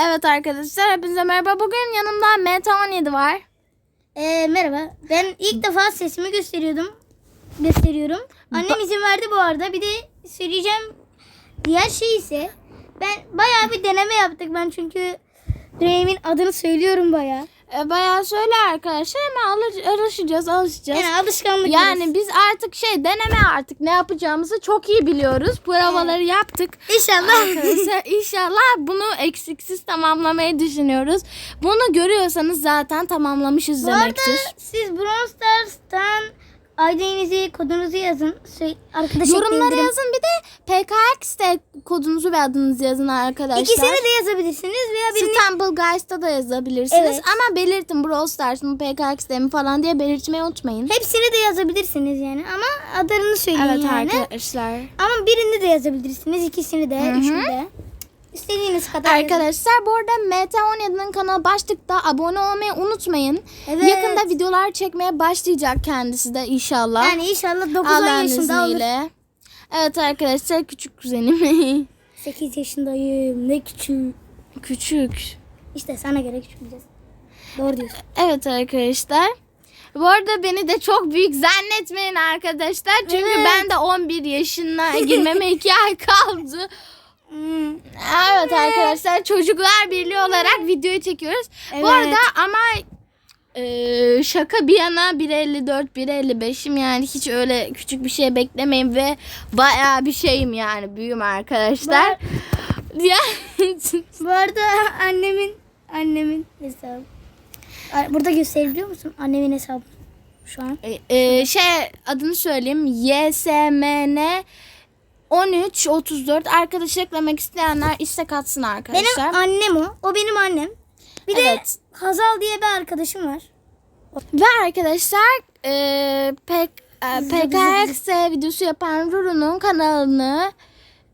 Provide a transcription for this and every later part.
Evet arkadaşlar hepinize merhaba. Bugün yanımda Meta17 var. Ee, merhaba. Ben ilk defa sesimi gösteriyordum. Gösteriyorum. Annem izin verdi bu arada. Bir de söyleyeceğim diğer şey ise ben bayağı bir deneme yaptık. Ben çünkü Dream'in adını söylüyorum bayağı. Ee, bayağı söyle arkadaşlar hemen alış- alışacağız alışacağız. Yani alışkanlık. Yani biz artık şey deneme artık ne yapacağımızı çok iyi biliyoruz. Provaları yaptık. İnşallah. Arkadaşlar inşallah bunu eksiksiz tamamlamayı düşünüyoruz. Bunu görüyorsanız zaten tamamlamışız bu arada demektir. siz Brawl Stars'tan ID'nizi, kodunuzu yazın. Sö- Arkadaş Yorumlara ekleyin. yazın bir de PKX'te kodunuzu ve adınızı yazın arkadaşlar. İkisini de yazabilirsiniz veya birini Stumble Guys'ta da yazabilirsiniz. Evet. Ama belirtin Brawl Stars mı PKX'de mi falan diye belirtmeyi unutmayın. hepsini de yazabilirsiniz yani ama adlarını söyleyin Evet yani. arkadaşlar. Ama birini de yazabilirsiniz. ikisini de, üçünü de. İstediğiniz kadar. Arkadaşlar bu arada MT17'nin kanalı başlıkta abone olmayı unutmayın. Evet. Yakında videolar çekmeye başlayacak kendisi de inşallah. Yani inşallah 9-10 Allah'ın yaşında olur. izniyle. Evet arkadaşlar küçük kuzenim. 8 yaşındayım. Ne küçük. küçük. İşte sana göre küçük diyeceğiz. Doğru diyorsun. Evet arkadaşlar. Bu arada beni de çok büyük zannetmeyin arkadaşlar. Çünkü Evet. ben de 11 yaşına girmeme 2 ay kaldı. Evet arkadaşlar çocuklar birliği olarak videoyu çekiyoruz. Bu Evet. arada ama e, şaka bir yana 1.54 1.55'im yani hiç öyle küçük bir şey beklemeyin ve bayağı bir şeyim yani büyüğüm arkadaşlar. Bu arada annemin annemin hesabı. Burada gösterebiliyor musun? Annemin hesabı. Şu an. e, şey adını söyleyeyim. YSMN 13 34 arkadaş eklemek isteyenler istek atsın arkadaşlar. Benim annem o. O benim annem. Bir Evet. de Hazal diye bir arkadaşım var. Ve arkadaşlar e, pek e, PKX videosu yapan Ruru'nun kanalını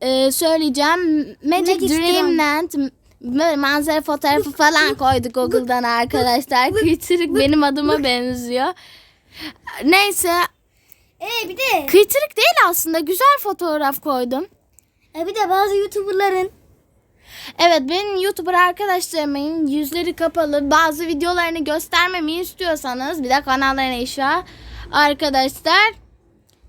e, söyleyeceğim. Magic, Magic Dreamland böyle manzara fotoğrafı falan koyduk Google'dan arkadaşlar. Kıytırık benim adıma benziyor. Neyse Ee bir de kıytırık değil aslında güzel fotoğraf koydum. e, bir de bazı YouTuber'ların Evet benim YouTuber arkadaşlarımın yüzleri kapalı bazı videolarını göstermemi istiyorsanız bir de kanallarına inşa arkadaşlar.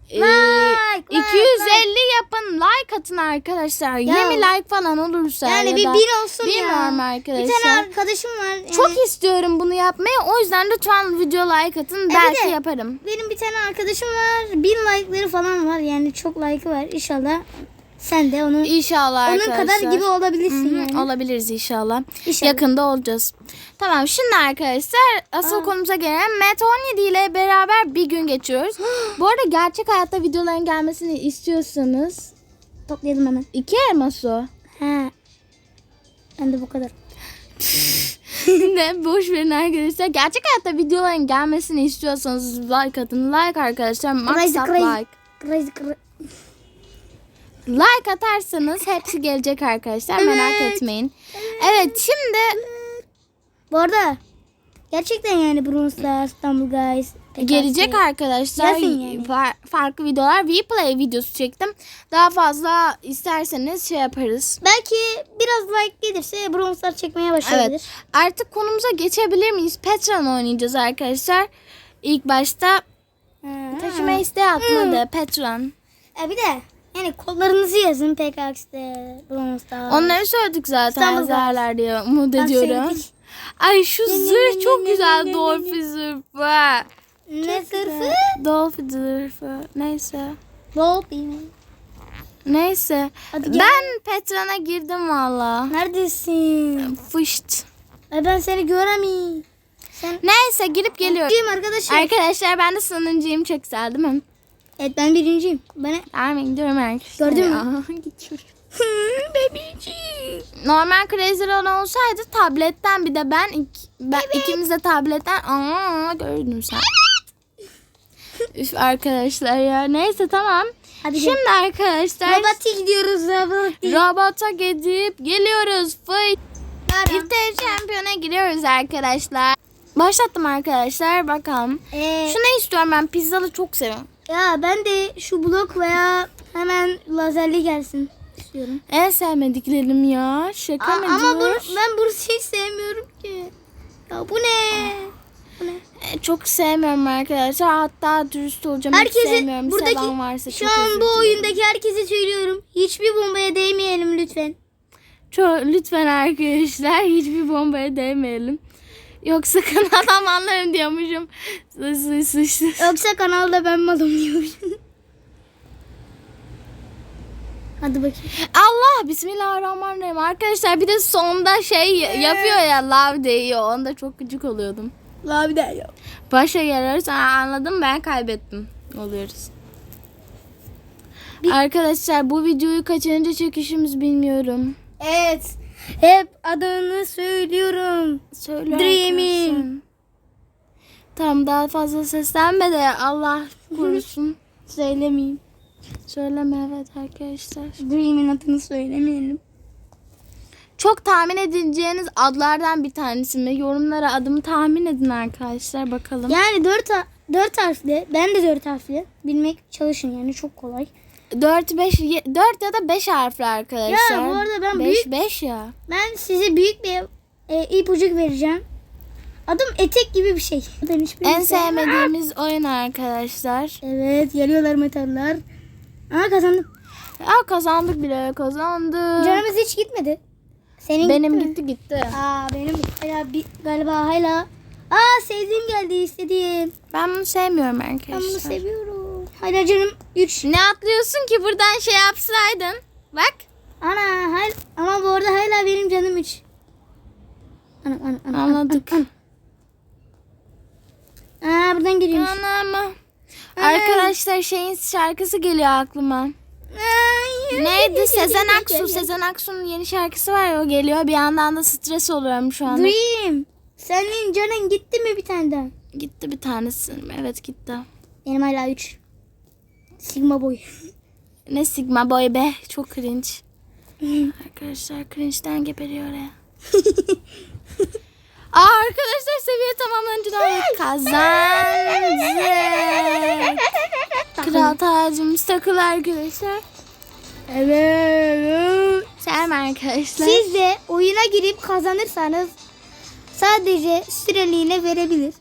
E, Like, 250 like, yapın like atın arkadaşlar. Ya. 20 like falan olursa yani ya bir da bin olsun ya. bilmiyorum Bir arkadaşlar. tane arkadaşım var. yani- Çok istiyorum bunu yapmayı. O yüzden lütfen video like atın. E, bir Belki de- yaparım. Benim bir tane arkadaşım var. Bin like'ları falan var. Yani çok like'ı var. İnşallah sen de onun İnşallah onun arkadaşlar. kadar gibi olabilirsin Hı hı, yani. Olabiliriz inşallah. İnşallah. Yakında olacağız. Tamam şimdi arkadaşlar asıl Aa. konumuza gelelim. Meta 17 ile beraber bir gün geçiyoruz. Bu arada gerçek hayatta videoların gelmesini istiyorsanız Toplayalım hemen. iki elmas o. He. Ben de bu kadar. ne boş verin arkadaşlar. Gerçek hayatta videoların gelmesini istiyorsanız like atın. Like arkadaşlar. Maksat like. Crazy, crazy. Like atarsanız hepsi gelecek arkadaşlar. Merak Evet. etmeyin. Evet şimdi Bu arada gerçekten yani Brawl Stars, İstanbul Guys. Gelecek arkadaşlar Yazın yani. Fa- farklı videolar Vplay videosu çektim. Daha fazla isterseniz şey yaparız. Belki biraz like gelirse Brawl Stars çekmeye başlayabilir. Evet. Artık konumuza geçebilir miyiz? Petron oynayacağız arkadaşlar. İlk başta Ha. taşıma isteği atmadı Petron. E bir de yani kodlarınızı yazın PKX'de Brawl Stars. Onları söyledik zaten İstanbul yazarlar diye umut ediyorum. Ay şu zırh çok güzel Dolphy zırhı. Ne sırfı? Dolphy zırhı. Neyse. Dolphy. Neyse. Hadi gel. Ben Petron'a girdim valla. Neredesin? Fışt. E ben seni göremiyorum. Sen Neyse girip geliyorum. Arkadaşım. Arkadaşlar ben de sonuncuyum çok güzel değil mi? Evet ben birinciyim. Bana Ermin gidiyorum arkadaşlar. Gördün mü? Gidiyorum. Bebeciğim. Normal Crazy Run olsaydı tabletten bir de ben, ik- ben ikimiz de tabletten aa gördüm sen. Üf arkadaşlar ya neyse tamam. Hadi gel. Şimdi arkadaşlar Robot'a gidiyoruz Robot'a. robota gidip geliyoruz. Fıy. İftar şampiyona giriyoruz arkadaşlar. Başlattım arkadaşlar bakalım. Ee, Şu ne istiyorum ben pizzalı çok seviyorum. Ya ben de şu blok veya hemen lazerli gelsin. istiyorum. En sevmediklerim ya. Şaka Aa, mı ama bu, diyor? ben Bursa'yı hiç sevmiyorum ki. Ya bu ne? Bu ne? E, Çok sevmiyorum arkadaşlar. Hatta dürüst olacağım. hiç sevmiyorum. Herkese buradaki Seven varsa şu an bu oyundaki herkese söylüyorum. Hiçbir bombaya değmeyelim lütfen. Çok, lütfen arkadaşlar hiçbir bombaya değmeyelim. Yoksa kanaldan anlarım diyormuşum. Sı sı sı. Yoksa kanalda ben malım diyormuşum. Hadi bakayım. Allah bismillahirrahmanirrahim. Arkadaşlar bir de sonda şey yapıyor ya love değiyor. Onda çok gıcık oluyordum. Bir daha yap. Başa geliyoruz. Aa, anladım ben kaybettim. Oluyoruz. Arkadaşlar bu videoyu kaçıncı çekişimiz bilmiyorum. Evet. Hep adını söylüyorum. Söyle arkadaşlar. Tamam daha fazla seslenme de Allah korusun. Söylemeyeyim. Söyleme evet arkadaşlar. Dream'in adını söylemeyelim. Çok tahmin edeceğiniz adlardan bir tanesi mi? Yorumlara adımı tahmin edin arkadaşlar bakalım. Yani dört, dört harfli. Ben de dört harfli. Bilmek çalışın yani çok kolay. 4 5 4 ya da 5 harfli arkadaşlar. Ya, bu arada ben 5 büyük- 5 ya. Ben size büyük bir e, ipucu vereceğim. Adım etek gibi bir şey. Ben En sevmediğimiz oyun arkadaşlar. Evet geliyorlar metaller. Aa kazandım. Ya kazandık bile kazandık. Canımız hiç gitmedi. Senin Benim gitti. mi? gitti gitti. Aa benim hala bir, galiba hala. Aa sevdiğim geldi istediğim. Ben bunu sevmiyorum Ben bunu arkadaşlar. seviyorum. Hala canım 3. Ne atlıyorsun ki buradan şey yapsaydın? Bak. Ana hal ama bu arada hala benim canım 3. Ana ana ana. Anladık. Aa buradan giriyormuş. Anam. Arkadaşlar şeyin şarkısı geliyor aklıma. Ay, Neydi? Sezen Aksu. Sezen Aksu'nun yeni şarkısı var ya o geliyor. Bir yandan da stres oluyorum şu anda. Dream. Senin canın gitti mi bir tane daha? Gitti bir tanesi. Evet gitti. Benim hala 3. Sigma boy. Ne Sigma Boy be. Çok cringe. Arkadaşlar cringe'den geberiyor ya. Aa, arkadaşlar seviye tamamlanınca kazandık. Kral tacımız takılı arkadaşlar. Evet. Selam arkadaşlar. Siz de oyuna girip kazanırsanız sadece süreliğine verebilir.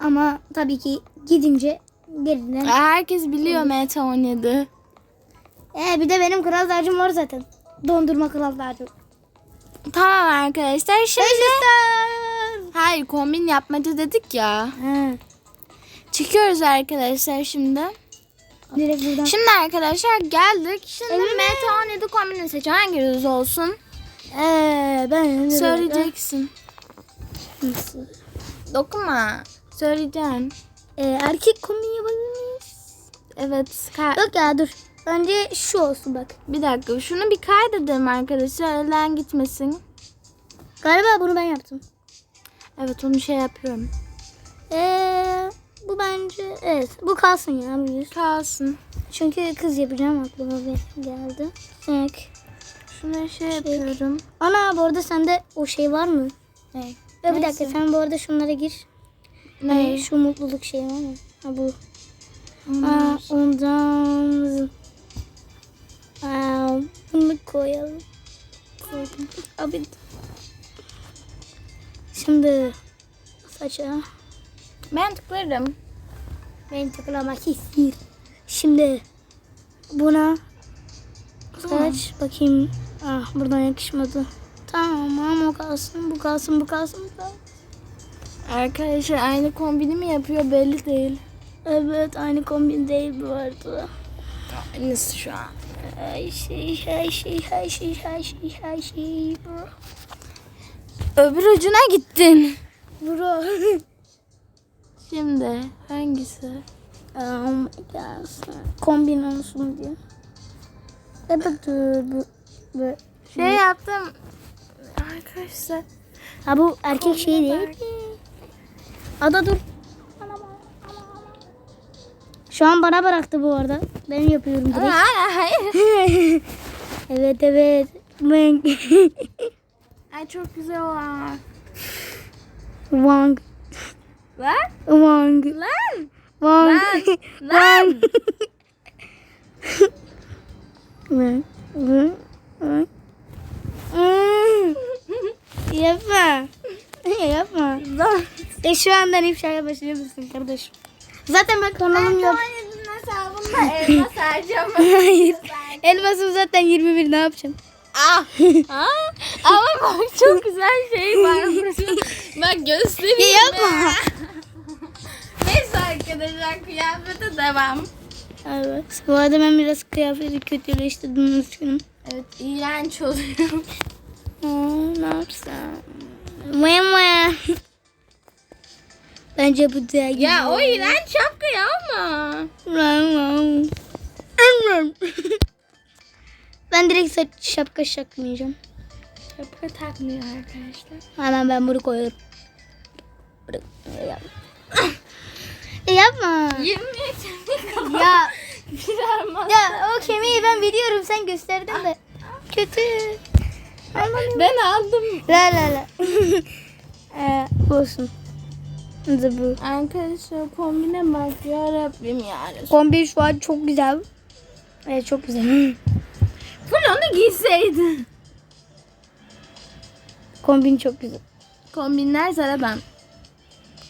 Ama tabii ki gidince geriden. Herkes biliyor Meta 17. Ee, bir de benim kral tacım var zaten. Dondurma kral tacım. Tamam arkadaşlar şimdi... Beşiktaş. Hayır kombin yapmaca dedik ya. Ha, Çıkıyoruz arkadaşlar şimdi. direkt buradan. Şimdi arkadaşlar geldik. Şimdi Elime- Meta 17 kombini seç. Hanginiz olsun? Ee, ben Söyleyeceksin. Nasıl? Dokunma. Söyleyeceğim. Ee, erkek kombin yapabilir miyiz? Evet. ka- Yok ya dur. Bence şu olsun bak. bir dakika. Şunu bir kaydedelim arkadaşlar. Elden gitmesin. Galiba bunu ben yaptım. Evet onu şey yapıyorum. Ee, bu bence evet bu kalsın ya yüz. Kalsın. Çünkü kız yapacağım aklıma bir geldi. Evet. Şuna şey yapıyorum. Ana bu arada sende o şey var mı? Ne? Ya bir Neyse. dakika sen bu arada şunlara gir. Ne? Hani şu mutluluk şeyi var mı? Ha bu. Aa, ondan. Aa, bunu koyalım. Koydum. Abi. Şimdi saça. Ben tıklarım. Ben tıklamak istiyorum. Şimdi buna saç bakayım. Ah buradan yakışmadı. Tamam ama o kalsın, bu kalsın, bu kalsın, bu kalsın. Arkadaşlar aynı kombini mi yapıyor belli değil. Evet aynı kombin değil bu arada. Aynısı şu an. Her şey, her şey, her şey, her şey, her şey. Öbür ucuna gittin. Bro. Şimdi hangisi? oh my god. Kombin olsun diye. Dur bu. bu. Şey yaptım. Arkadaşlar. Ha bu erkek şey değil. Ada dur. Şu an bana bıraktı bu arada. Ben yapıyorum direkt. Evet evet. Ben. Ay çok güzel var. Wang. Lan. Wang. Lan. Wang. Lan. Wang. Wang. Hı? Hmm. Yapma. Yapma. E şu andan ifşaya musun kardeşim? Zaten ben kanalım yok. hesabımda. Hayır. Elmasım zaten 21 ne yapacağım? Ah. Ha? Ama bak çok güzel şey var burada. Bak göstereyim Ya yapma. Neyse arkadaşlar kıyafete devam. Evet. Bu arada ben biraz kıyafeti kötüleştirdim üzgünüm. Evet iğrenç oluyor. Aa, ne yapsam? Maya maya. Bence bu da Ya o iğrenç şapkayı alma. ben direkt saç şapka şakmayacağım. Şapka takmıyor arkadaşlar. Hemen ben bunu koyuyorum. E yapma. 20 yaşında kalan Ya bir armağan. ya o kemiği ben biliyorum sen gösterdin de. Kötü. Ben aldım. La la la. ee, olsun. Bu. Arkadaşlar kombine bak ya Rabbim ya. Kombin şu an çok güzel. Evet çok güzel. Full onu giyseydin. Kombin çok güzel. Kombinler sıra ben.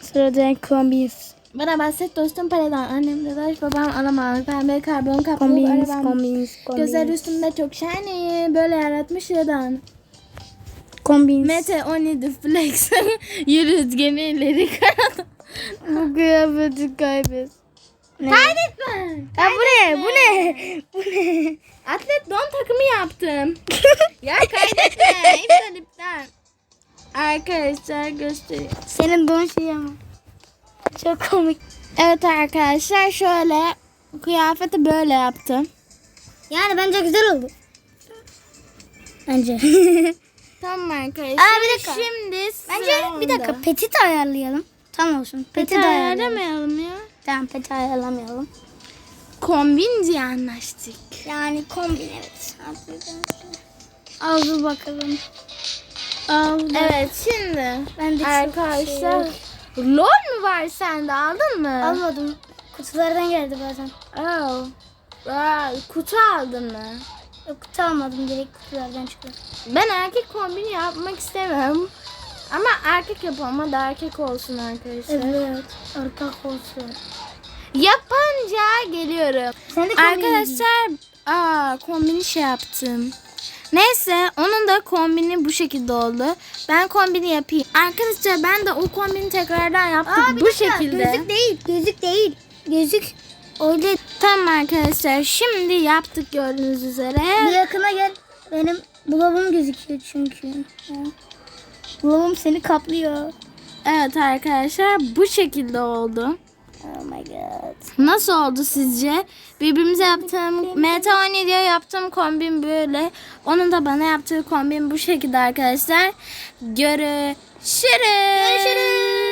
Sıradan kombin. Bana bahset dostum paradan. Annem dadaş babam alamam. Pembe karbon kaplı arabam. kombin, Gözler kombin. üstümde çok shiny. Böyle yaratmış yadan. Kombin. Mete 17 flex. Yürüt gemileri. Bu kıyafeti kaybet. Ne? Kaydetme. Ya bu ne? Bu ne? Bu ne? Atlet don takımı yaptım. ya kaydetme. İptal iptal. Arkadaşlar göstereyim. Senin don şey ama. Çok komik. Evet arkadaşlar şöyle kıyafeti böyle yaptım. Yani bence güzel oldu. Bence. Tamam arkadaşlar. Aa, bir dakika. Şimdi bence sıra bir dakika onda. petit ayarlayalım. Tam olsun. Peti ayarlayalım. ayarlamayalım ya. Tamam peti ayarlamayalım. Kombin diye anlaştık. Yani kombin evet. Al dur bakalım. Al. Evet şimdi Ben de çok arkadaşlar şey- LOL mu var sende aldın mı? Almadım. Kutulardan geldi bazen. Oh. Aa, kutu aldın mı? Yok kutu almadım. Direkt kutulardan çıkıyor. Ben erkek kombini yapmak istemiyorum. Ama erkek yapalım hadi erkek olsun arkadaşlar. Evet. Arka olsun. Yapınca geliyorum. Sen de Arkadaşlar aa kombini şey yaptım. Neyse onun da kombini bu şekilde oldu. Ben kombini yapayım. Arkadaşlar ben de o kombini tekrardan yaptık Aa, bir bu dakika. şekilde. Gözlük değil. Gözlük değil. Gözlük öyle. Tamam arkadaşlar şimdi yaptık gördüğünüz Bir üzere. yakına gel. Benim bulavım gözüküyor çünkü. Bulavım seni kaplıyor. Evet arkadaşlar bu şekilde oldu. Oh my god. Nasıl oldu sizce? Birbirimize yaptığım, Meta 17'ye yaptığım kombin böyle. Onun da bana yaptığı kombin bu şekilde arkadaşlar. Görüşürüz. Görüşürüz.